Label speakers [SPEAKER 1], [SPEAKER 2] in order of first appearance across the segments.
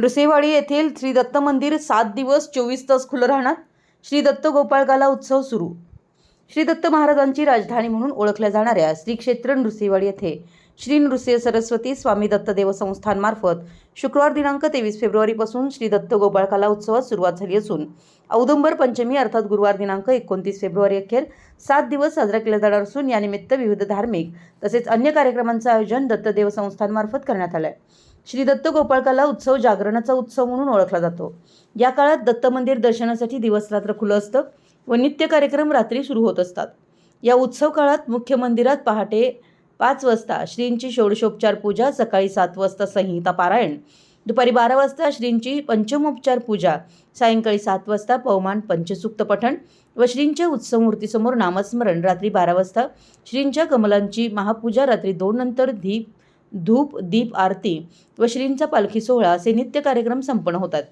[SPEAKER 1] नृसिंहवाडी येथील श्री दत्त मंदिर सात दिवस चोवीस तास खुलं राहणार. श्री दत्त गोपाळकाला उत्सव सुरू. श्री दत्त महाराजांची राजधानी म्हणून ओळखल्या जाणाऱ्या श्री क्षेत्र नृसिंहवाडी येथे श्री नृसिंह सरस्वती स्वामी दत्त संस्थांमार्फत शुक्रवार दिनांक तेवीस फेब्रुवारीपासून श्री दत्त गोपाळकाला उत्सवास सुरुवात झाली असून औदुंबर पंचमी अर्थात गुरुवार दिनांक एकोणतीस फेब्रुवारी अखेर सात दिवस साजरा केला जाणार असून यानिमित्त विविध धार्मिक तसेच अन्य कार्यक्रमांचं आयोजन दत्त संस्थांमार्फत करण्यात आलं आहे श्री दत्त गोपाळकाला उत्सव जागरणाचा उत्सव म्हणून ओळखला जातो. या काळात दत्त मंदिर दर्शनासाठी दिवस रात्र खुलं असतं व नित्य कार्यक्रम रात्री सुरू होत असतात. या उत्सव काळात मुख्य मंदिरात पहाटे पाच वाजता श्रींची षोडशोपचार पूजा सकाळी सात वाजता संहिता पारायण दुपारी बारा वाजता श्रींची पंचमोपचार पूजा सायंकाळी सात वाजता पवमान पंचसूक्त पठण व श्रींच्या उत्सव मूर्तीसमोर नामस्मरण रात्री बारा वाजता श्रींच्या कमलांची महापूजा रात्री दोन नंतर धीप धूप दीप आरती व श्रींचा पालखी सोहळा असे नित्य कार्यक्रम संपन्न होतात.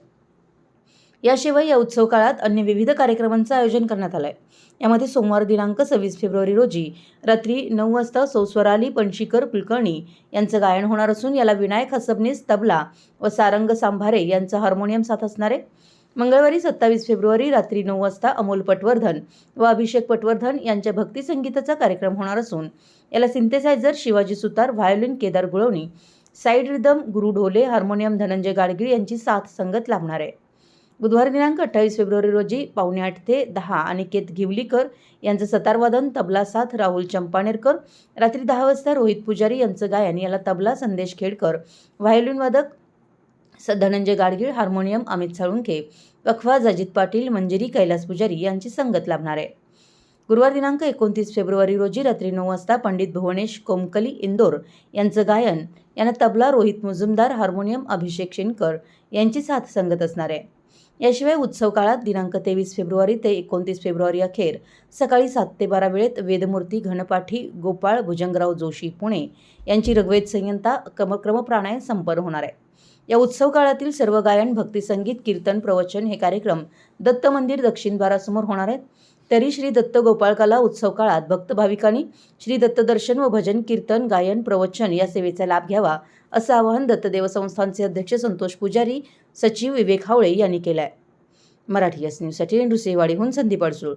[SPEAKER 1] याशिवाय या उत्सव काळात अन्य विविध कार्यक्रमांचं आयोजन करण्यात आलं आहे यामध्ये सोमवार दिनांक सव्वीस फेब्रुवारी रोजी रात्री नऊ वाजता सौस्वराली पणशीकर कुलकर्णी यांचं गायन होणार असून याला विनायक हसबनीस तबला व सारंग सांभारे यांचं हार्मोनियम साथ असणार आहे. मंगळवारी सत्तावीस फेब्रुवारी रात्री नऊ वाजता अमोल पटवर्धन व अभिषेक पटवर्धन यांच्या भक्ती संगीताचा कार्यक्रम होणार असून याला synthesiser Shivaji Sutar violin Kedar Gulwani side rhythm Guru Dhole harmonium Dhananjay Gadgil यांची साथ संगत लाभणार आहे. बुधवार दिनांक अठ्ठावीस फेब्रुवारी रोजी पावणे आठ ते दहा अनिकेत घिवलीकर यांचं सतारवादन तबला साथ राहुल चंपानेरकर रात्री दहा वाजता रोहित पुजारी यांचं गायन याला तबला संदेश खेडकर व्हायोलिन वादक धनंजय गाडगीळ हार्मोनियम अमित साळुंखे वखवाज अजित पाटील मंजिरी कैलास पुजारी यांची संगत लाभणार. आहे गुरुवार दिनांक एकोणतीस फेब्रुवारी रोजी रात्री नऊ वाजता पंडित भुवनेश कोमकली इंदोर यांचं गायन यांना तबला रोहित मुजुमदार हार्मोनियम अभिषेक शेनकर यांची साथ संगत असणार. आहे याशिवाय उत्सव काळात दिनांक तेवीस फेब्रुवारी ते एकोणतीस फेब्रुवारी अखेर सकाळी सात ते बारा वेळेत वेदमूर्ती घनपाठी गोपाळ भुजंगराव जोशी पुणे यांची ऋग्वेद संयंता क्रम संपन्न होणार. आहे या उत्सव काळातील सर्व गायन भक्तिसंगीत कीर्तन प्रवचन हे कार्यक्रम दत्त मंदिर दक्षिणद्वारासमोर होणार आहेत. तरी श्री दत्त गोपाळकाला उत्सव काळात भक्त भाविकांनी श्री दत्त दर्शन व भजन कीर्तन गायन प्रवचन या सेवेचा लाभ घ्यावा असं आवाहन दत्तदेव संस्थानचे अध्यक्ष संतोष पुजारी सचिव विवेक हावळे यांनी केलं आहे मराठी एस न्यूजसाठी नृसिंहवाडीहून संदीप अडसूळ.